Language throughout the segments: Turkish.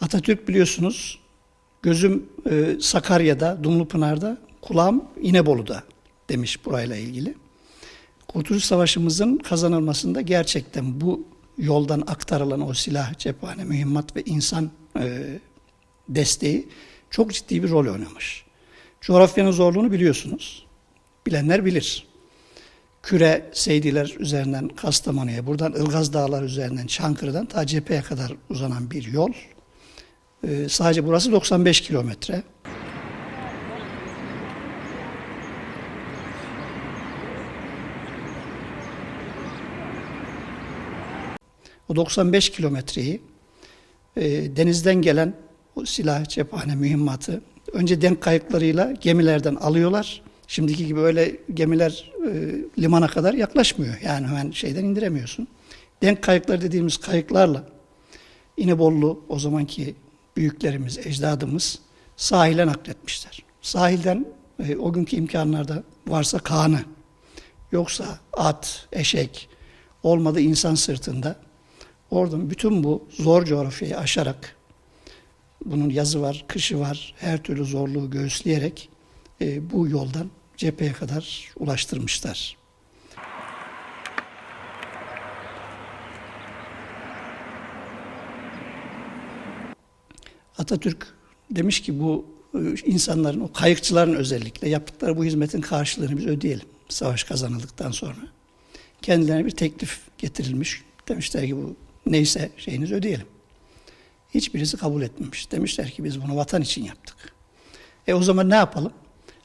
Atatürk biliyorsunuz gözüm e, Sakarya'da, Dumlupınar'da, kulağım İnebolu'da demiş burayla ilgili. Kurtuluş Savaşımızın kazanılmasında gerçekten bu yoldan aktarılan o silah, cephane, mühimmat ve insan e, desteği çok ciddi bir rol oynamış. Coğrafyanın zorluğunu biliyorsunuz. Bilenler bilir. Küre Seydiler üzerinden Kastamonu'ya, buradan Ilgaz Dağlar üzerinden Çankırı'dan ta cepheye kadar uzanan bir yol. Ee, sadece burası 95 kilometre. O 95 kilometreyi e, denizden gelen o silah, cephane, mühimmatı önce denk kayıklarıyla gemilerden alıyorlar. Şimdiki gibi öyle gemiler e, limana kadar yaklaşmıyor. Yani hemen şeyden indiremiyorsun. Denk kayıklar dediğimiz kayıklarla İnebollu o zamanki büyüklerimiz, ecdadımız sahile nakletmişler. Sahilden e, o günkü imkanlarda varsa kanı, yoksa at, eşek, olmadı insan sırtında oradan bütün bu zor coğrafyayı aşarak bunun yazı var, kışı var, her türlü zorluğu göğüsleyerek e, bu yoldan cepheye kadar ulaştırmışlar. Atatürk demiş ki bu e, insanların, o kayıkçıların özellikle yaptıkları bu hizmetin karşılığını biz ödeyelim savaş kazanıldıktan sonra. Kendilerine bir teklif getirilmiş. Demişler ki bu neyse şeyinizi ödeyelim. Hiçbirisi kabul etmemiş. Demişler ki biz bunu vatan için yaptık. E o zaman ne yapalım?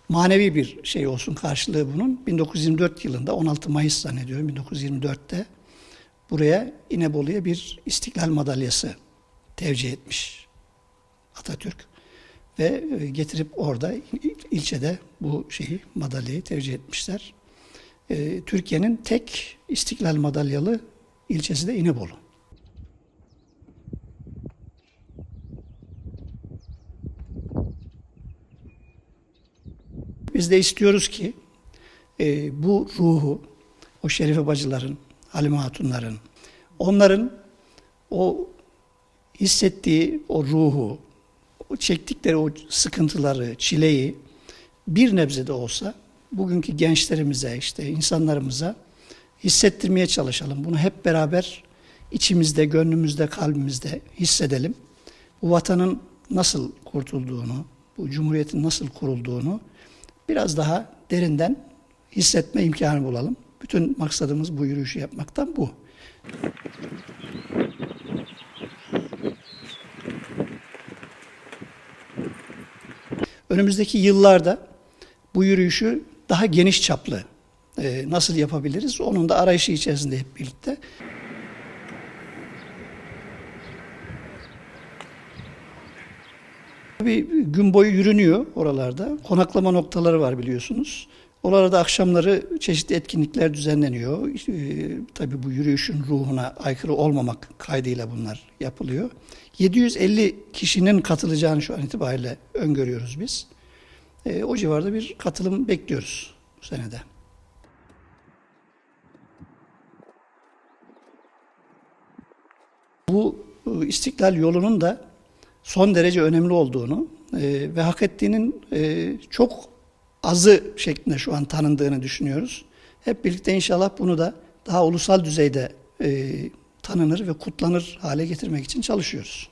Manevi bir şey olsun karşılığı bunun. 1924 yılında 16 Mayıs zannediyorum 1924'te buraya İnebolu'ya bir İstiklal Madalyası tevcih etmiş Atatürk ve e, getirip orada ilçede bu şeyi madalyayı tevcih etmişler. E, Türkiye'nin tek İstiklal Madalyalı ilçesi de İnebolu. Biz de istiyoruz ki e, bu ruhu, o Şerife bacıların, Halime Hatunların, onların o hissettiği o ruhu, o çektikleri o sıkıntıları, çileyi bir nebze de olsa bugünkü gençlerimize, işte insanlarımıza hissettirmeye çalışalım. Bunu hep beraber içimizde, gönlümüzde, kalbimizde hissedelim. Bu vatanın nasıl kurtulduğunu, bu cumhuriyetin nasıl kurulduğunu biraz daha derinden hissetme imkanı bulalım. Bütün maksadımız bu yürüyüşü yapmaktan bu. Önümüzdeki yıllarda bu yürüyüşü daha geniş çaplı e, nasıl yapabiliriz? Onun da arayışı içerisinde hep birlikte. Tabii gün boyu yürünüyor oralarda. Konaklama noktaları var biliyorsunuz. Oralarda akşamları çeşitli etkinlikler düzenleniyor. Ee, tabii bu yürüyüşün ruhuna aykırı olmamak kaydıyla bunlar yapılıyor. 750 kişinin katılacağını şu an itibariyle öngörüyoruz biz. Ee, o civarda bir katılım bekliyoruz bu senede. Bu e, istiklal yolunun da son derece önemli olduğunu e, ve hak ettiğinin e, çok azı şeklinde şu an tanındığını düşünüyoruz. Hep birlikte inşallah bunu da daha ulusal düzeyde e, tanınır ve kutlanır hale getirmek için çalışıyoruz.